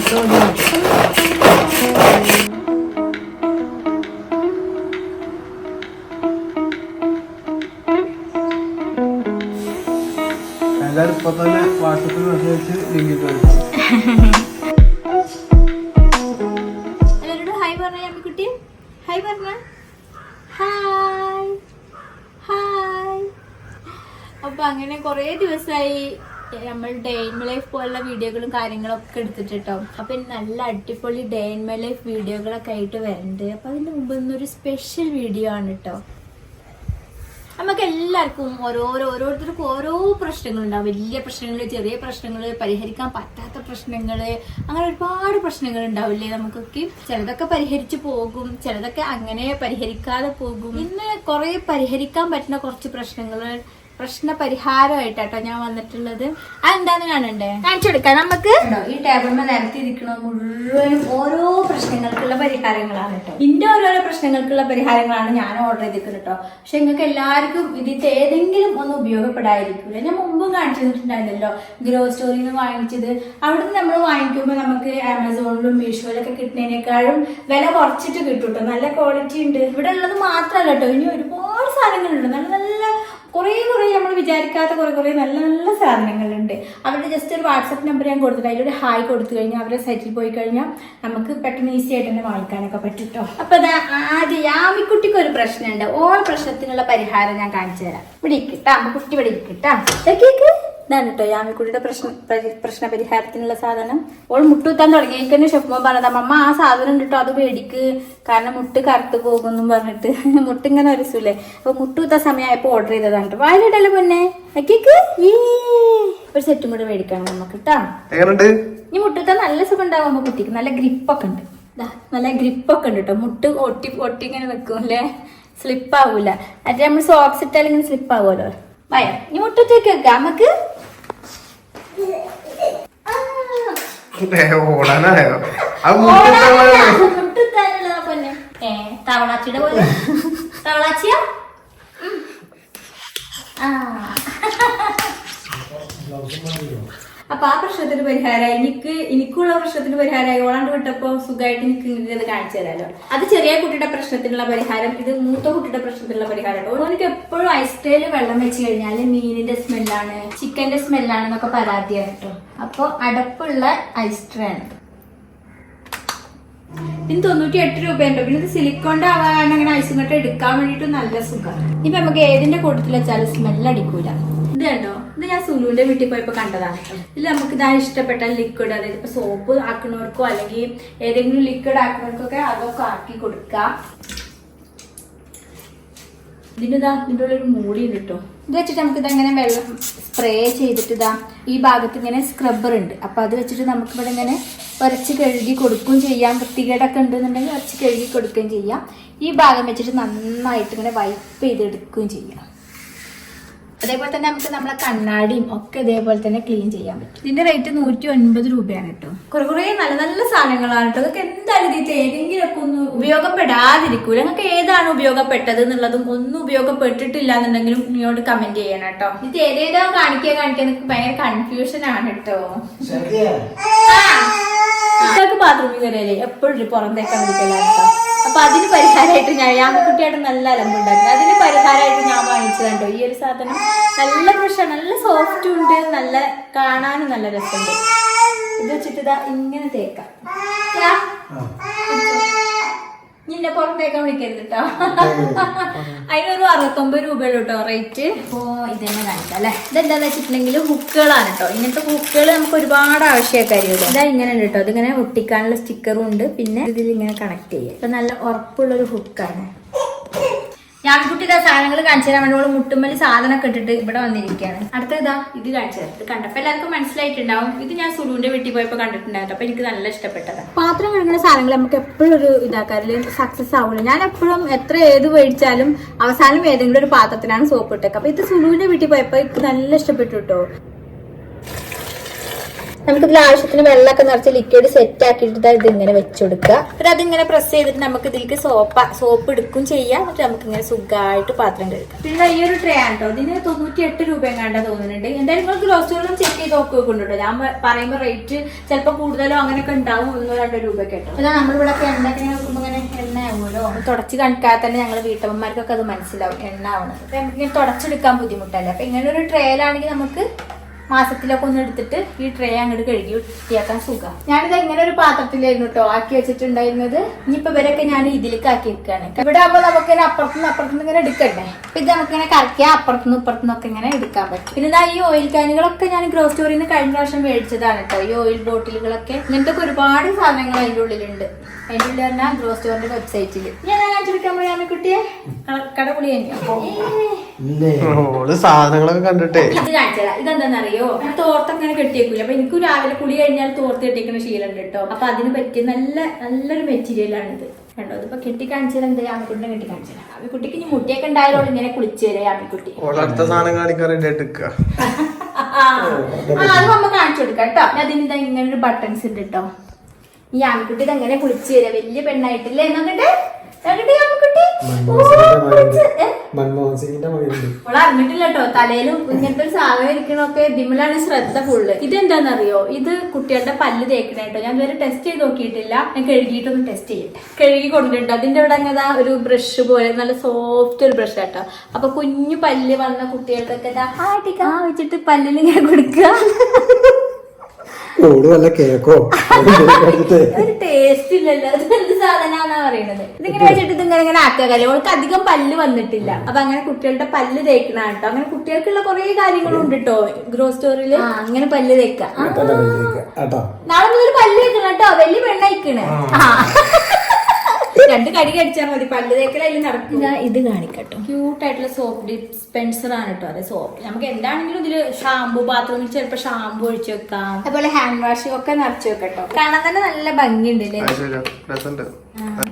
മതി എല്ലാവരും ഇപ്പൊ തന്നെ വാട്സപ്പിൽ മെസ്സേജ് ലിങ്കിൽ എല്ലാവരോടും ഹായ് പറഞ്ഞ അമ്മിക്കുട്ടി ഹായ് പറഞ്ഞ. ഹായ്. ഹായ്. അപ്പൊ അങ്ങനെ കുറേ ദിവസമായി നമ്മൾ ഡേ ഇൻ മൈ ലൈഫ് പോലുള്ള വീഡിയോകളും കാര്യങ്ങളൊക്കെ എടുത്തിട്ട് കേട്ടോ അപ്പൊ നല്ല അടിപൊളി ഡേ ഇൻ മൈ ലൈഫ് വീഡിയോകളൊക്കെ ആയിട്ട് വരുന്നുണ്ട് അപ്പൊ അതിന്റെ മുമ്പ് ഇന്നൊരു സ്പെഷ്യൽ വീഡിയോ ആണ് കേട്ടോ നമുക്ക് എല്ലാവർക്കും ഓരോരോ ഓരോരുത്തർക്കും ഓരോ പ്രശ്നങ്ങളുണ്ടാവും വലിയ പ്രശ്നങ്ങൾ ചെറിയ പ്രശ്നങ്ങൾ പരിഹരിക്കാൻ പറ്റാത്ത പ്രശ്നങ്ങൾ അങ്ങനെ ഒരുപാട് പ്രശ്നങ്ങൾ ഉണ്ടാവില്ലേ നമുക്കൊക്കെ. ചിലതൊക്കെ പരിഹരിച്ചു പോകും ചിലതൊക്കെ അങ്ങനെ പരിഹരിക്കാതെ പോകും. ഇന്ന് കുറെ പരിഹരിക്കാൻ പറ്റുന്ന കുറച്ച് പ്രശ്നങ്ങൾ പ്രശ്ന പരിഹാരമായിട്ടാട്ടോ ഞാൻ വന്നിട്ടുള്ളത്. അതെന്താന്ന് കാണണ്ടേ? കാണിച്ചെടുക്കാം നമുക്ക് ഈ ടേബിളിൽ നിരത്തിയിരിക്കണ മുഴുവനും ഓരോ പ്രശ്നങ്ങൾക്കുള്ള പരിഹാരങ്ങളാണ് കേട്ടോ. ഇന്റെ ഓരോരോ പ്രശ്നങ്ങൾക്കുള്ള പരിഹാരങ്ങളാണ് ഞാൻ ഓർഡർ ചെയ്തിരിക്കുന്നത് കേട്ടോ. പക്ഷെ നിങ്ങൾക്ക് എല്ലാവർക്കും ഇതിന്റെ ഏതെങ്കിലും ഒന്ന് ഉപയോഗപ്പെടാതിരിക്കില്ല ഞാൻ മുമ്പും കാണിച്ചു തന്നിട്ടുണ്ടായിരുന്നല്ലോ ഗ്രോ സ്റ്റോറിൽ നിന്ന് വാങ്ങിച്ചത്. അവിടുന്ന് നമ്മൾ വാങ്ങിക്കുമ്പോൾ നമുക്ക് ആമസോണിലും മീഷോയിലൊക്കെ കിട്ടുന്നതിനേക്കാളും വില കുറച്ചിട്ട് കിട്ടും കേട്ടോ. നല്ല ക്വാളിറ്റി ഉണ്ട്. ഇവിടെ ഉള്ളത് മാത്രമല്ല കേട്ടോ. ഇനി ഒരുപാട് സാധനങ്ങളുണ്ട്. നല്ല നല്ല കുറേ കുറേ നമ്മൾ വിചാരിക്കാത്ത കുറേ കുറേ നല്ല നല്ല സാധനങ്ങളുണ്ട്. അവരുടെ ജസ്റ്റ് ഒരു വാട്സപ്പ് നമ്പർ ഞാൻ കൊടുത്തിട്ട് അതിലൊരു ഹായ് കൊടുത്തു കഴിഞ്ഞാൽ അവരെ സൈറ്റിൽ പോയി കഴിഞ്ഞാൽ നമുക്ക് പെട്ടെന്ന് ഈസി ആയിട്ട് തന്നെ വാങ്ങിക്കാനൊക്കെ പറ്റും കേട്ടോ അപ്പൊ ഇതാ ആദ്യം യാമിക്കുട്ടിക്ക് ഒരു പ്രശ്നമുണ്ട്. ഓരോ പ്രശ്നത്തിനുള്ള പരിഹാരം ഞാൻ കാണിച്ചു തരാം. ഇവിടെ ഇരിക്കട്ടാ കുട്ടി ഇവിടെ ഇരിക്കട്ടാ കേക്ക്. ഇതാണ് കേട്ടോ യാമിക്കുട്ടിയുടെ പ്രശ്ന പ്രശ്ന പരിഹാരത്തിനുള്ള സാധനം. ഓൾ മുട്ടുത്താൻ തന്നെ ഷെഫ്മോ പറഞ്ഞത് അമ്മ ആ സാധനം ഉണ്ട് കേട്ടോ അത് മേടിക്ക്. കാരണം മുട്ട് കറുത്ത് പോകുമെന്നും പറഞ്ഞിട്ട്. മുട്ട് ഇങ്ങനെ ഒരസൂലേ. അപ്പൊ മുട്ടുത്താൻ സമയമായപ്പോ ഓർഡർ ചെയ്തതാണ് കേട്ടോ വായിലിട്ടല്ലോ പൊന്നെ? ഈ ഒരു സെറ്റും കൂടെ മേടിക്കണം നമുക്ക് കേട്ടോ ഈ മുട്ടത്തെ നല്ല സുഖം ഉണ്ടാകുമ്പോ കുട്ടിക്ക്. നല്ല ഗ്രിപ്പൊക്കെ ഉണ്ട്. നല്ല ഗ്രിപ്പൊക്കെ ഉണ്ട് കേട്ടോ മുട്ട് ഒട്ടി ഒട്ടി ഇങ്ങനെ നിൽക്കും അല്ലേ? സ്ലിപ്പ് ആവൂല. അത് നമ്മൾ സോക്സ് ഇട്ടാൽ ഇങ്ങനെ സ്ലിപ്പ് ആവുമല്ലോ. ഭയം ഇനി മുട്ടത്തേക്ക് വെക്കാം. നമുക്ക് ആ. ഓടാനായോ? അത് തവളാച്ചിയുടെ പോലെ. തവളാച്ചിയാ? ആ. അപ്പൊ ആ പ്രശ്നത്തിന് പരിഹാരമായി. എനിക്ക് എനിക്കുള്ള പ്രശ്നത്തിന് പരിഹാരമായി. ഓളാണ്ട് വിട്ടപ്പോ സുഖമായിട്ട് എനിക്ക് ഇത് കാണിച്ചു തരാലോ. അത് ചെറിയ കുട്ടിയുടെ പ്രശ്നത്തിനുള്ള പരിഹാരം. ഇത് മൂത്ത കുട്ടിയുടെ പ്രശ്നത്തിനുള്ള പരിഹാരം. ഓൾക്ക് എപ്പോഴും ഐസ് ഐസ്ട്രേൽ വെള്ളം വെച്ച് കഴിഞ്ഞാൽ മീനിന്റെ സ്മെല്ലാണ് ചിക്കന്റെ സ്മെല്ലാണ് എന്നൊക്കെ പരാതിയാണ് കേട്ടോ അപ്പൊ അടപ്പുള്ള ഐസ്ട്രേ ആണ് ഇതിന് തൊണ്ണൂറ്റി എട്ട് രൂപയുണ്ട്. പിന്നെ ഇത് സിലിക്കോണിന്റെ ആവാൻ അങ്ങനെ ഐസും കട്ട എടുക്കാൻ വേണ്ടിട്ട് നല്ല സുഖം. ഇപ്പൊ നമുക്ക് ഏതിന്റെ കൂട്ടത്തിൽ വെച്ചാലും സ്മെല്ല് അടിക്കൂല. ഇത് കണ്ടോ? ഇത് ഞാൻ സുലുവിന്റെ വീട്ടിൽ പോയപ്പോ കണ്ടതാണ്. ഇതിൽ നമുക്ക് ഇതാ ഇഷ്ടപ്പെട്ട ലിക്വിഡ് അതായത് ഇപ്പൊ സോപ്പ് ആക്കുന്നവർക്കോ അല്ലെങ്കിൽ ഏതെങ്കിലും ലിക്വിഡ് ആക്കുന്നവർക്കൊക്കെ അതൊക്കെ ആക്കി കൊടുക്കാം. ഇതിനിതാ ഇതിന്റെ ഉള്ളിൽ മൂടി ഉണ്ട് കേട്ടോ ഇത് വെച്ചിട്ട് നമുക്ക് ഇതങ്ങനെ വെള്ളം സ്പ്രേ ചെയ്തിട്ട് ഇതാ ഈ ഭാഗത്ത് ഇങ്ങനെ സ്ക്രബ്ബർ ഉണ്ട്. അപ്പൊ അത് വെച്ചിട്ട് നമുക്ക് ഇവിടെ ഇങ്ങനെ ഉരച്ച് കഴുകി കൊടുക്കുകയും ചെയ്യാം. വൃത്തികേടൊക്കെ ഉണ്ടെന്നുണ്ടെങ്കിൽ ഉരച്ച് കഴുകി കൊടുക്കുകയും ചെയ്യാം. ഈ ഭാഗം വെച്ചിട്ട് നന്നായിട്ട് ഇങ്ങനെ വൈപ്പ് ചെയ്തെടുക്കുകയും ചെയ്യാം. അതേപോലെ തന്നെ നമുക്ക് നമ്മളെ കണ്ണാടിയും ഒക്കെ ഇതേപോലെ തന്നെ ക്ലീൻ ചെയ്യാൻ പറ്റും. ഇതിന്റെ റേറ്റ് നൂറ്റി ഒൻപത് രൂപയാണ് കേട്ടോ. കുറെ കുറെ നല്ല നല്ല സാധനങ്ങളാണ് കേട്ടോ. അതൊക്കെ എന്തായാലും ഇതിൽ ഏതെങ്കിലും ഒക്കെ ഒന്ന് ഉപയോഗപ്പെടാതിരിക്കൂല. നിങ്ങൾക്ക് ഏതാണ് ഉപയോഗപ്പെട്ടത് എന്നുള്ളതും ഒന്നും ഉപയോഗപ്പെട്ടിട്ടില്ല എന്നുണ്ടെങ്കിലും നിങ്ങളോട് കമന്റ് ചെയ്യണം കേട്ടോ. ഇത് ഏതേതാ കാണിക്കാൻ കാണിക്കാൻ ഭയങ്കര കൺഫ്യൂഷൻ ആണ് കേട്ടോ. നിങ്ങൾക്ക് ബാത്റൂമിൽ വരല്ലേ എപ്പോഴും പുറത്തേക്കാൻ വിളിക്കലാട്ടോ അപ്പൊ അതിന് പരിഹാരമായിട്ട് ഞാൻ ഞാൻ കുട്ടിയായിട്ട് നല്ല അലമ്പുണ്ടായിരുന്നു. അതിന് പരിഹാരമായിട്ട് ഞാൻ വാങ്ങിച്ചതുണ്ടോ ഈ ഒരു സാധനം നല്ല ഫ്രഷാണ് നല്ല സോഫ്റ്റും ഉണ്ട്. നല്ല കാണാനും നല്ല രസമുണ്ട്. ഇത് വെച്ചിട്ട് ഇതാ ഇങ്ങനെ തേക്കാം. നിന്നെ പുറത്തേക്കാൻ വിളിക്കരുത് കേട്ടോ അതിനൊരു അറുപത്തൊമ്പത് രൂപയുള്ളൂ കേട്ടോ റേറ്റ് അപ്പോ ഇതന്നെ കാണിക്കാം അല്ലെ? ഇതെന്താന്ന് വെച്ചിട്ടുണ്ടെങ്കിൽ ഹുക്കുകളാണ് കേട്ടോ ഇങ്ങനത്തെ ഹുക്കുകൾ നമുക്ക് ഒരുപാട് ആവശ്യക്കാരിയല്ലോ ഇതാ ഇങ്ങനെ ഉണ്ട് കേട്ടോ ഇതിങ്ങനെ ഒട്ടിക്കാനുള്ള സ്റ്റിക്കറും ഉണ്ട്. പിന്നെ ഇതിൽ ഇങ്ങനെ കണക്ട് ചെയ്യാം. ഇപ്പൊ നല്ല ഉറപ്പുള്ളൊരു ഹുക്കാണ്. ഞാൻ ഇതാ സാധനങ്ങൾ കാണിച്ചു തരാൻ വേണ്ടി ഓൾ മുട്ടുമ്മൽ സാധനമൊക്കെ ഇട്ടിട്ട് ഇവിടെ വന്നിരിക്കുകയാണ്. അടുത്ത ഇതാ ഇത് കാണിച്ചു തരാം. ഇത് കണ്ടപ്പോ എല്ലാവർക്കും മനസ്സിലായിട്ടുണ്ടാവും. ഇത് ഞാൻ സുഡുവിന്റെ വീട്ടിൽ പോയപ്പോ കണ്ടിട്ടുണ്ടായിരുന്നു. അപ്പൊ എനിക്ക് നല്ല ഇഷ്ടപ്പെട്ടതാണ് പാത്രം കഴുകുന്ന സാധനങ്ങൾ നമുക്ക് എപ്പോഴും ഒരു ഇതാക്കാറില്ല? സക്സസ് ആവുള്ളൂ ഞാൻ എപ്പോഴും എത്ര ഏത് മേടിച്ചാലും അവസാനം ഏതെങ്കിലും ഒരു പാത്രത്തിലാണ് സോപ്പ് ഇട്ടേക്ക് അപ്പൊ ഇത് സുഡുവിന്റെ വീട്ടിൽ പോയപ്പോ എനിക്ക് നല്ല ഇഷ്ടപ്പെട്ടു കേട്ടോ നമുക്ക് ഇതിൽ ആവശ്യത്തിന് വെള്ളമൊക്കെ നിറച്ച് ലിക്വിഡ് സെറ്റ് ആക്കിയിട്ട് ദാ ഇത് ഇങ്ങനെ വെച്ചുകൊടുക്കുക എന്നിട്ട് അതിങ്ങനെ പ്രസ് ചെയ്തിട്ട് നമുക്ക് ഇതിലേക്ക് സോപ്പ് സോപ്പ് എടുക്കും ചെയ്യാം. എന്നിട്ട് നമുക്ക് ഇങ്ങനെ സുഖമായിട്ട് പാത്രം കഴുകാം. പിന്നെ ഈ ഒരു ട്രേ ആണോ ഇതിന് തൊണ്ണൂറ്റി എട്ട് രൂപ എങ്ങാണ്ട് തോന്നുന്നുണ്ട്. എന്തായാലും നിങ്ങൾ ഗ്രോസ്റ്റോറിലും ചെക്ക് ചെയ്ത് നോക്കി വെക്കുന്നുണ്ടോ ഞാൻ പറയുമ്പോൾ റേറ്റ് ചിലപ്പോൾ കൂടുതലോ അങ്ങനെയൊക്കെ ഉണ്ടാവും ഒന്നോ രണ്ടോ രൂപ കേട്ടോ അതാ നമ്മളിവിടെ ഒക്കെ എണ്ണ ഇങ്ങനെ വെക്കുമ്പോൾ ഇങ്ങനെ എണ്ണ ആവുമല്ലോ തുടച്ച് കണക്കാതെ തന്നെ ഞങ്ങൾ വീട്ടമ്മമാർക്കൊക്കെ അത് മനസ്സിലാവും എണ്ണ ആവണത് അപ്പൊ നമുക്ക് ഇങ്ങനെ തുടച്ചെടുക്കാൻ ബുദ്ധിമുട്ടല്ലേ? അപ്പൊ ഇങ്ങനെ ഒരു ട്രേലാണെങ്കിൽ നമുക്ക് മാസത്തിലൊക്കെ ഒന്ന് എടുത്തിട്ട് ഈ ട്രേ അങ്ങോട്ട് കഴുകി വൃത്തിയാക്കാൻ സുഖം. ഞാനിത് ഇങ്ങനെ ഒരു പാത്രത്തിലായിരുന്നു കേട്ടോ ആക്കി വെച്ചിട്ടുണ്ടായിരുന്നത്. ഇനിയിപ്പോ ഇവരൊക്കെ ഞാൻ ഇതിലേക്ക് ആക്കി വെക്കുകയാണ് ഇവിടെ ആകുമ്പോൾ നമുക്ക് ഇങ്ങനെ അപ്പുറത്തുനിന്ന് അപ്പുറത്തുനിന്ന് ഇങ്ങനെ എടുക്കണ്ടേ? അപ്പൊ ഇത് നമുക്ക് ഇങ്ങനെ കറക്കിയാൽ അപ്പുറത്തുനിന്ന് ഇപ്പുറത്തുനിന്നൊക്കെ ഇങ്ങനെ എടുക്കാൻ പറ്റും. പിന്നെ ഈ ഓയിൽ കാനുകളൊക്കെ ഞാൻ ഗ്രോ സ്റ്റോറിൽ നിന്ന് കഴിഞ്ഞ പ്രാവശ്യം മേടിച്ചതാണ് കേട്ടോ ഈ ഓയിൽ ബോട്ടിലുകളൊക്കെ ഇങ്ങനത്തെ ഒരുപാട് സാധനങ്ങൾ അതിന്റെ ഉള്ളിലുണ്ട്. അതിന്റെ ഉള്ളിൽ പറഞ്ഞാൽ ഗ്രോ സ്റ്റോറിന്റെ വെബ്സൈറ്റിൽ ഞാൻ കാണിച്ചെടുക്കാൻ പോയാ കുട്ടിയെ കടപുളി ഓൾ സാധനങ്ങളൊക്കെ കണ്ടിട്ടേ. ഇത് കാണിച്ചതാ. ഇതെന്താണെന്നറിയോ ഞാൻ തോർത്ത് അങ്ങനെ കെട്ടിയേക്കൂല. അപ്പൊ എനിക്ക് രാവിലെ കുളി കഴിഞ്ഞാൽ തോർത്ത് കെട്ടിക്കുന്ന ശീലമുണ്ട് കേട്ടോ. അപ്പൊ അതിന് പറ്റിയ നല്ല നല്ലൊരു മെറ്റീരിയൽ ആണ് ഇത്. കണ്ടോ ഇതിപ്പോ കെട്ടി കാണിച്ചാൽ എന്താ? ആമിക്കുട്ടിനെ കെട്ടി കാണിച്ചാൽ ആമിക്കുട്ടിക്ക് ഇനി മുട്ടിയൊക്കെ ഉണ്ടായാലോ ഇങ്ങനെ കുളിച്ചു തരേ ആമിക്കുട്ടി വളർത്ത സാധനം കാണിക്കാൻ റെഡി അത് നമ്മ കാണിച്ചു കൊടുക്കാം കേട്ടോ. അതിന് ഇതാ ഇങ്ങനെ ഒരു ബട്ടൺസ് ഉണ്ട് കേട്ടോ. ഈ ആമിക്കുട്ടി ഇത് എങ്ങനെ കുളിച്ചു തരാ വലിയ പെണ്ണായിട്ടില്ലേ? എന്നിട്ട് ആമിക്കുട്ടി? മൻമോഹൻ സിംഗിന്റെ മകനുണ്ട് അറിഞ്ഞിട്ടില്ല കേട്ടോ. തലയിലും ഇങ്ങനത്തെ ഒരു സാധനം ഇരിക്കണൊക്കെ ഡിമിലാണ് ശ്രദ്ധ ഫുള്ള് ഇതെന്താണെന്നറിയോ ഇത് കുട്ടികളുടെ പല്ല് തേക്കണ കേട്ടോ. ഞാൻ ഇതുവരെ ടെസ്റ്റ് ചെയ്ത് നോക്കിയിട്ടില്ല. ഞാൻ കഴുകിയിട്ടൊന്ന് ടെസ്റ്റ് ചെയ്യട്ടെ. കഴുകി കൊണ്ടിട്ടുണ്ട് അതിന്റെ ഇവിടെ അങ്ങനെ ഒരു ബ്രഷ് പോലെ നല്ല സോഫ്റ്റ് ഒരു ബ്രഷ് കേട്ടോ. അപ്പൊ കുഞ്ഞു പല്ല് വന്ന കുട്ടികൾക്കൊക്കെ വെച്ചിട്ട് പല്ലിൽ ഇങ്ങനെ കൊടുക്കുക. വല്ല കേക്കോ? ഒരു ടേസ്റ്റ് ഇല്ലല്ലോ. എന്ത് സാധനമാണെന്നാ പറയുന്നത് ഇതിങ്ങനെ വെച്ചിട്ട് ഇതിങ്ങനെ ഇങ്ങനെ ആക്കുക കാര്യം. അവൾക്ക് അധികം പല്ല് വന്നിട്ടില്ല. അപ്പൊ അങ്ങനെ കുട്ടികളുടെ പല്ല് തേക്കണ കേട്ടോ. അങ്ങനെ കുട്ടികൾക്കുള്ള കുറെ കാര്യങ്ങളും ഉണ്ട് കേട്ടോ ഗ്രോ സ്റ്റോറിൽ അങ്ങനെ പല്ല് തേക്കാം. ആ. നാളെ മുതൽ പല്ല് തേക്കണം കേട്ടോ വലിയ പെണ്ണയക്കണ് രണ്ട് കടി കടിച്ചാൽ മതി. പല്ല് തേക്കലും നടക്കില്ല ഇത് കാണിക്കട്ടോ. ക്യൂട്ട് ആയിട്ടുള്ള സോപ്പ് ഡിസ്പെൻസർ ആണ് കേട്ടോ അതെ സോപ്പ്. നമുക്ക് എന്താണെങ്കിലും ഇതിൽ ഷാമ്പു ബാത്റൂമിൽ ചിലപ്പോ ഷാമ്പു ഒഴിച്ചു വെക്കാം. അതുപോലെ ഹാൻഡ് വാഷ് ഒക്കെ നിറച്ചു വെക്കട്ടോ. കാണാൻ തന്നെ നല്ല ഭംഗിയുണ്ട് അല്ലേ? ഇത് നമുക്ക്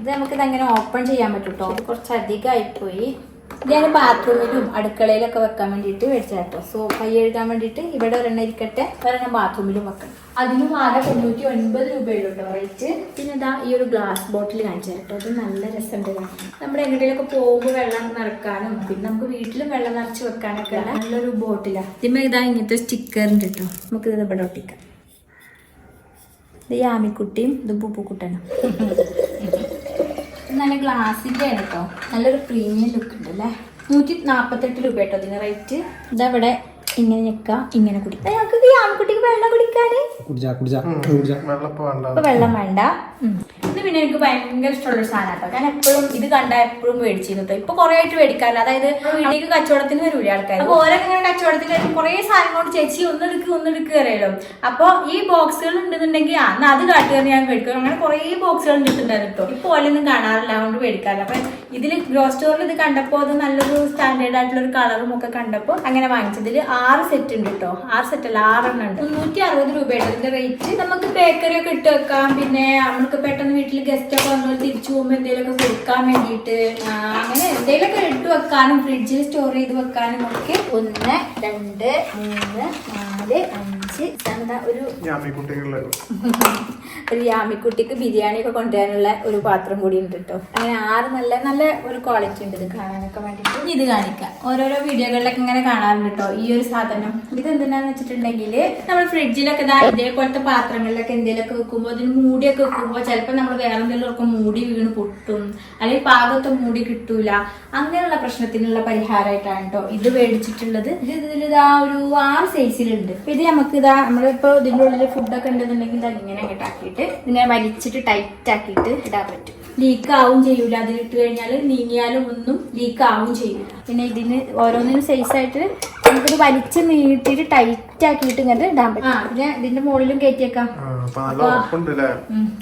ഇത് നമുക്ക് ഇതങ്ങനെ ഓപ്പൺ ചെയ്യാൻ പറ്റും കേട്ടോ ഇത് കുറച്ച് അധികമായിപ്പോയി ഇത് ഞാൻ ബാത്റൂമിലും അടുക്കളയിലൊക്കെ വെക്കാൻ വേണ്ടിയിട്ട് മേടിച്ചാട്ടോ സോ കൈ എഴുതാൻ വേണ്ടിയിട്ട് ഇവിടെ ഒരെണ്ണം ഇരിക്കട്ടെ ഒരെണ്ണം ബാത്റൂമിലും വെക്കണം അതിനും ആകെ തൊണ്ണൂറ്റി ഒൻപത് രൂപയുള്ളൂ കേട്ടോ റേറ്റ്. പിന്നെ ഇതാ ഈ ഒരു ഗ്ലാസ് ബോട്ടിൽ കാണിച്ചു കേട്ടോ അത് നല്ല രസമുണ്ട് നമ്മുടെ എങ്ങോട്ടേലൊക്കെ പോകുമ്പോൾ വെള്ളം നിറക്കാനും പിന്നെ നമുക്ക് വീട്ടിലും വെള്ളം നിറച്ച് വെക്കാനൊക്കെ നല്ലൊരു ബോട്ടിലാണ് ഇതിമേ ഇതാ ഇങ്ങനത്തെ സ്റ്റിക്കർ ഉണ്ട് കേട്ടോ നമുക്ക് ഇത് ഇവിടെ ഒട്ടിക്കാം. ഇത് യാമിക്കുട്ടിയും ഇത് പൂപ്പുക്കുട്ടനും. നല്ല ഗ്ലാസിന്റെ ആണ് കേട്ടോ നല്ലൊരു പ്രീമിയം ലുക്ക് ഉണ്ട് അല്ലേ നൂറ്റി നാപ്പത്തെട്ട് രൂപ കേട്ടോ ഇതിന് റേറ്റ് ഇതാ ഇവിടെ ഇങ്ങനെ ഞെക്കാം ഇങ്ങനെ കുടിക്കാം ഞങ്ങൾക്ക് ഈ ആൺകുട്ടിക്ക് വെള്ളം കുടിക്കാന്? കുടിച്ചാ കുടിച്ചാ കുടിച്ചാ. വെള്ളപ്പോ വേണ്ട. ഇപ്പൊ വെള്ളം വേണ്ട. ഇത് പിന്നെ എനിക്ക് ഭയങ്കര ഇഷ്ടമുള്ള ഒരു സാധനം കേട്ടോ ഞാൻ എപ്പോഴും ഇത് കണ്ട എപ്പോഴും മേടിച്ചിരുന്നു ഇപ്പൊ കുറെ ആയിട്ട് മേടിക്കാറില്ല. അതായത് വീട്ടിലേക്ക് കച്ചവടത്തിന് വരൂലേ ആൾക്കാർ അപ്പൊ ഓരോ ഇങ്ങനെ കച്ചവടത്തിൽ കുറെ സാധനങ്ങളോട് ചേച്ചി ഒന്നെടുക്ക് ഒന്നെടുക്ക് അറിയാലോ അപ്പൊ ഈ ബോക്സുകൾ ഉണ്ടെന്നുണ്ടെങ്കിൽ അന്ന് അത് കാട്ടുകാർ ഞാൻ മേടിക്കും. അങ്ങനെ കുറെ ബോക്സുകൾ ഉണ്ടിട്ടുണ്ടായിരുന്നു കേട്ടോ ഇപ്പൊ ഓലൊന്നും കാണാറില്ല. അതുകൊണ്ട് മേടിക്കാറില്ല. അപ്പൊ ഇതിൽ ഗ്രോ സ്റ്റോറിൽ ഇത് കണ്ടപ്പോൾ അത് നല്ലൊരു സ്റ്റാൻഡേർഡ് ആയിട്ടുള്ള ഒരു കളറും ഒക്കെ കണ്ടപ്പോൾ അങ്ങനെ വാങ്ങിച്ചതിൽ ആറ് സെറ്റ് ഉണ്ട് കേട്ടോ ആറ് സെറ്റ് അല്ല ആറെണ്ണം ഉണ്ട്. മുന്നൂറ്റി അറുപത് രൂപയുടെ ഇതിന്റെ റേറ്റ് നമുക്ക് ബേക്കറി ഒക്കെ ഇട്ട് വെക്കാം. പിന്നെ നമുക്ക് പെട്ടെന്ന് വീട്ടിൽ ഗസ്റ്റ് ഒക്കെ വന്നാൽ തിരിച്ചു പോകുമ്പോൾ എന്തെങ്കിലുമൊക്കെ കൊടുക്കാൻ വേണ്ടിയിട്ട് അങ്ങനെ എന്തെങ്കിലുമൊക്കെ ഇട്ട് വെക്കാനും ഫ്രിഡ്ജിൽ സ്റ്റോർ ചെയ്ത് വെക്കാനും ഒക്കെ. ഒന്ന് രണ്ട് മൂന്ന് നാല് അഞ്ച് എന്താ ഒരു ഒരു യാമിക്കുട്ടിക്ക് ബിരിയാണി ഒക്കെ കൊണ്ടുവരാനുള്ള ഒരു പാത്രം കൂടി ഉണ്ട് കേട്ടോ അങ്ങനെ ആറ് നല്ല നല്ല ഒരു ക്വാളിറ്റി ഉണ്ട് ഇത് കാണാനൊക്കെ വേണ്ടിയിട്ട് ഇത് കാണിക്കാം. ഓരോരോ വീഡിയോകളിലൊക്കെ ഇങ്ങനെ കാണാറുണ്ട് കേട്ടോ ഈ ഒരു സാധനം. ഇത് എന്തിനാന്ന് വെച്ചിട്ടുണ്ടെങ്കിൽ നമ്മൾ ഫ്രിഡ്ജിലൊക്കെ ഇതാ ഇതേപോലത്തെ പാത്രങ്ങളിലൊക്കെ എന്തെങ്കിലുമൊക്കെ വെക്കുമ്പോൾ അതിന് മൂടിയൊക്കെ വെക്കുമ്പോൾ ചിലപ്പോൾ നമ്മൾ വേറെ എന്തെങ്കിലും മൂടി വീണ് പൊട്ടും. അല്ലെങ്കിൽ പാകത്തെ മൂടി കിട്ടൂല. അങ്ങനെയുള്ള പ്രശ്നത്തിനുള്ള പരിഹാരമായിട്ടാണ് കേട്ടോ ഇത് മേടിച്ചിട്ടുള്ളത്. ഇത് ഇതിൽ ആ ഒരു ആറ് സൈസിലുണ്ട് ഇത് നമുക്ക് ഇതാ നമ്മളിപ്പോ ഇതിന്റെ ഉള്ളിൽ ഫുഡൊക്കെ ഉണ്ടെന്നുണ്ടെങ്കിൽ ഇത് ഇങ്ങനെ ഇങ്ങോട്ടാക്കിയിട്ട് ഇങ്ങനെ വലിച്ചിട്ട് ടൈറ്റ് ആക്കിയിട്ട് ഇടാൻ പറ്റും. ലീക്ക് ആവും ചെയ്യൂല. അതിലിട്ട് കഴിഞ്ഞാൽ നീങ്ങിയാലും ഒന്നും ലീക്ക് ആവും ചെയ്യൂല. പിന്നെ ഇതിന് ഓരോന്നിനും സൈസ് ആയിട്ട് നമുക്കിത് വലിച്ച് നീട്ടിട്ട് ടൈറ്റ് ആക്കിയിട്ട് ഇങ്ങനെ ഇടാൻ പറ്റും. ആ പിന്നെ ഇതിന്റെ മുകളിലും കയറ്റിയേക്കാം.